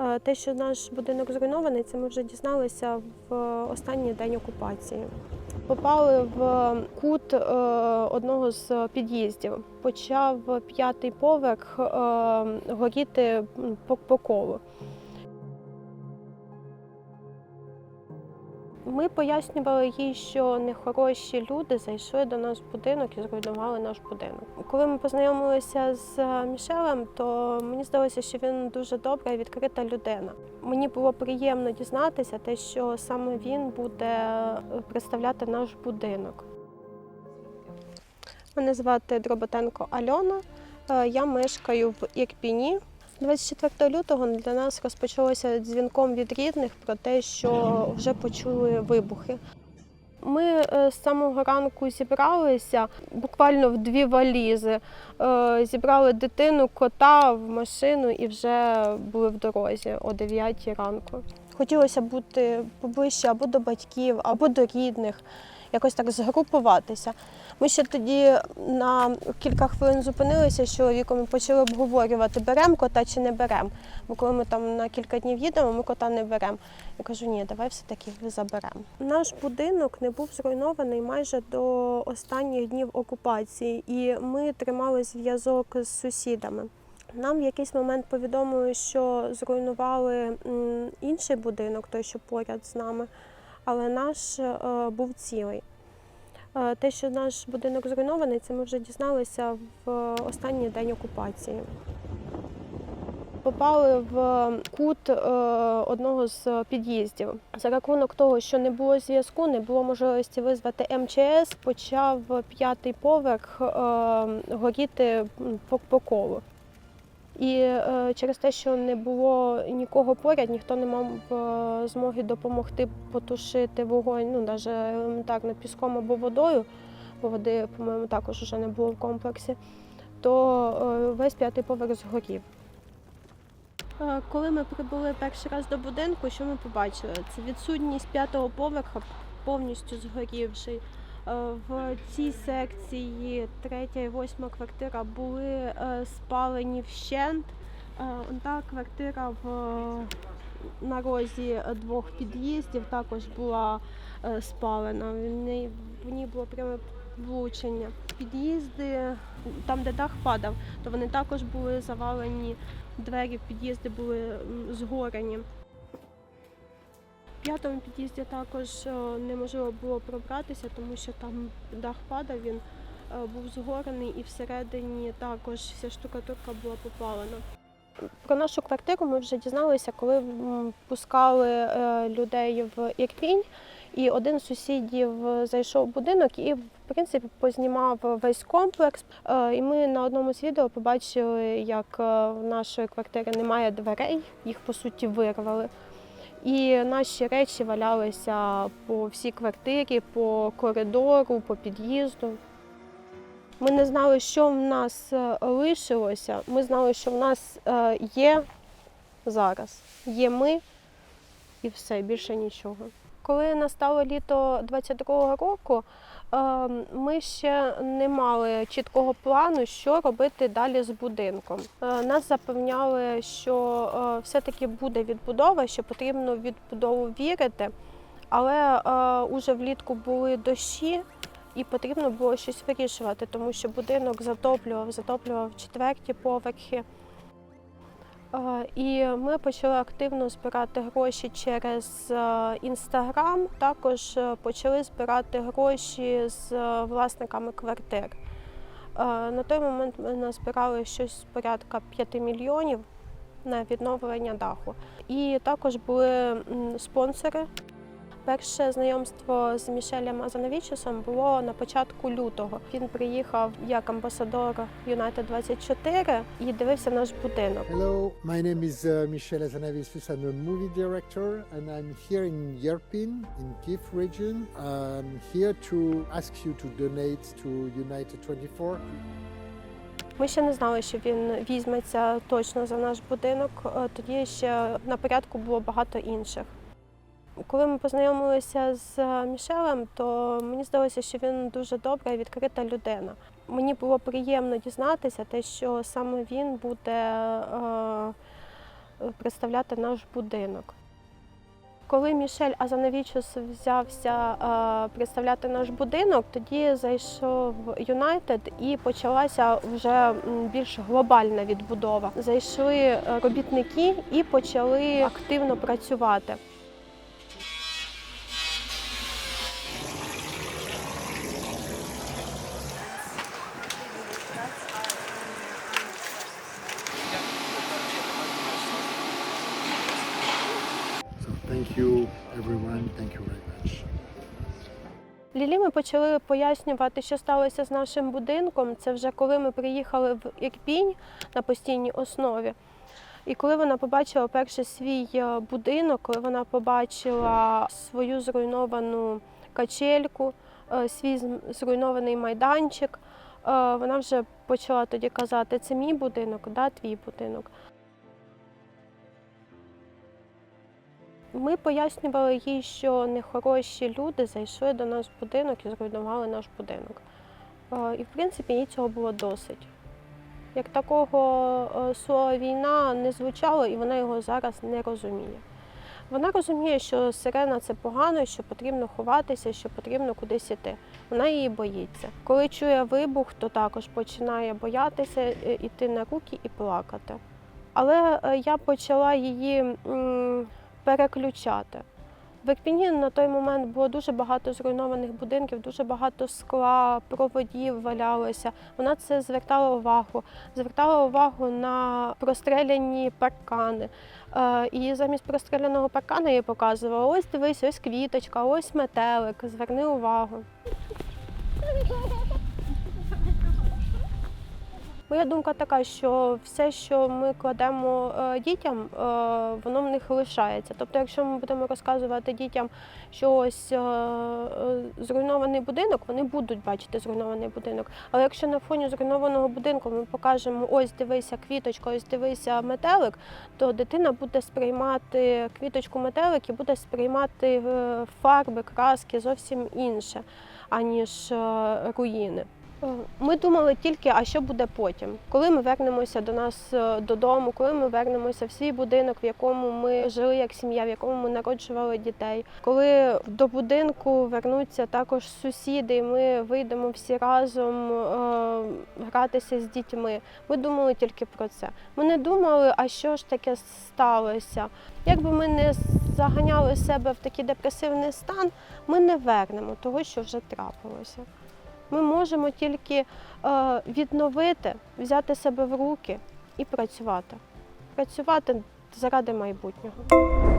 Е, Те, що наш будинок зруйнований, це ми вже дізналися в останній день окупації. Попали в кут е, одного з під'їздів. Почав п'ятий поверх е, горіти по колу. Ми пояснювали їй, що нехороші люди зайшли до нас в будинок і зруйнували наш будинок. Коли ми познайомилися з Мішелем, то мені здалося, що він дуже добра і відкрита людина. Мені було приємно дізнатися, те, що саме він буде представляти наш будинок. Мене звати Дроботенко Альона. Е, Я мешкаю в Ірпіні. 24 лютого для нас розпочалося дзвінком від рідних про те, що вже почули вибухи. Ми е, з самого ранку зібралися буквально в дві валізи. Е, Зібрали дитину, кота в машину і вже були в дорозі о 9 ранку. Хотілося бути поближче або до батьків, або до рідних, якось так згрупуватися. Ми ще тоді на кілька хвилин зупинилися з чоловіком і почали обговорювати, беремо кота чи не беремо. Бо коли ми там на кілька днів їдемо, ми кота не беремо. Я кажу, ні, давай все-таки заберемо. Наш будинок не був зруйнований майже до останніх днів окупації, і ми тримали зв'язок з сусідами. Нам в якийсь момент повідомили, що зруйнували інший будинок, той, що поряд з нами, але наш е, був цілий. Е, Те, що наш будинок зруйнований, це ми вже дізналися в останній день окупації. Попали в кут е, одного з під'їздів. За рахунок того, що не було зв'язку, не було можливості визвати МЧС, почав п'ятий поверх горіти по колу. І е, через те, що не було нікого поряд, ніхто не мав е, змоги допомогти потушити вогонь, ну навіть елементарно піском або водою, бо води, по-моєму, також вже не було в комплексі, то е, весь п'ятий поверх згорів. Е, Коли ми прибули перший раз до будинку, що ми побачили? Це відсутність п'ятого поверха повністю згорівший. Е, В цій секції третя і восьма квартира були е, спалені вщент. Е, Та квартира в, на розі двох під'їздів також була спалена. В ній, було пряме влучення. Під'їзди, там, де дах падав, то вони також були завалені, двері в під'їзди були згорені. П'ятому під'їзді також е, неможливо було пробратися, тому що там дах падав, він е, був згорений і всередині також вся штукатурка була попалена. Про нашу квартиру ми вже дізналися, коли пускали е, людей в Ірпінь, і один з сусідів зайшов в будинок і, в принципі, познімав весь комплекс. І ми на одному з відео побачили, як в нашої квартири немає дверей, їх по суті вирвали. І наші речі валялися по всій квартирі, по коридору, по під'їзду. Ми не знали, що в нас е, лишилося. Ми знали, що в нас е, є зараз. Є ми і все, більше нічого. Коли настало літо 22-го року, е, ми ще не мали чіткого плану, що робити далі з будинком. Е, Нас запевняли, що е, все-таки буде відбудова, що потрібно відбудову вірити, але уже влітку були дощі. І потрібно було щось вирішувати, тому що будинок затоплював, затоплював четверті поверхи. Е, І ми почали активно збирати гроші через інстаграм. Також е, почали збирати гроші з е, власниками квартир. Е, На той момент ми назбирали щось порядка 5 мільйонів на відновлення даху. І також були спонсори. Перше знайомство з Мішелем Азановічусом було на початку лютого. Він приїхав як амбасадор United 24 і дивився наш будинок. Hello, my name is Michel Azanavicius. I'm a movie director and I'm here in Yerpin in Kiev region. I'm here to ask you to donate to United 24. Ми ще не знали, що він візьметься точно за наш будинок. Е, Тоді ще на порядку було багато інших. Коли ми познайомилися з Мішелем, то мені здалося, що він дуже добра і відкрита людина. Мені було приємно дізнатися, те, що саме він буде е, е, представляти наш будинок. Коли Мішель Азанавічус взявся е, представляти наш будинок, тоді зайшов Юнайтед і почалася вже більш глобальна відбудова. Зайшли е, робітники і почали активно працювати. Лілі ми почали пояснювати, що сталося з нашим будинком. Це вже коли ми приїхали в Ірпінь на постійній основі. І коли вона побачила перший свій е, будинок, коли вона побачила свою зруйновану качельку, е, свій зруйнований майданчик, е, вона вже почала тоді казати: це мій будинок, да, твій будинок. Ми пояснювали їй, що нехороші люди зайшли до нас в будинок і зруйнували наш будинок. Е, І, в принципі, їй цього було досить. Як такого е, слова війна не звучало, і вона його зараз не розуміє. Вона розуміє, що сирена це погано, що потрібно ховатися, що потрібно кудись іти. Вона її боїться. Коли чує вибух, то також починає боятися, е, іти на руки і плакати. Але е, я почала її переключати. В Ірпіні на той момент було дуже багато зруйнованих будинків, дуже багато скла, проводів валялося. Вона це звертала увагу, звертала увагу на простреляні паркани. Е, І замість простреляного паркана я показувала: ось дивись, ось квіточка, ось метелик, зверни увагу. Моя думка така, що все, що ми кладемо е, дітям, е, воно в них лишається. Тобто, якщо ми будемо розказувати дітям, що ось е, зруйнований будинок, вони будуть бачити зруйнований будинок. Але якщо на фоні зруйнованого будинку ми покажемо ось дивися квіточка, ось дивися метелик, то дитина буде сприймати квіточку метелик і буде сприймати фарби, краски зовсім інше, аніж руїни. Е, Ми думали тільки, а що буде потім, коли ми вернемося до нас е, додому, коли ми вернемося в свій будинок, в якому ми жили як сім'я, в якому ми народжували дітей. Коли до будинку вернуться також сусіди, і ми вийдемо всі разом е, гратися з дітьми. Ми думали тільки про це. Ми не думали, а що ж таке сталося. Якби ми не заганяли себе в такий депресивний стан, ми не вернемо того, що вже трапилося. Ми можемо тільки е, відновити, взяти себе в руки і працювати. Працювати заради майбутнього.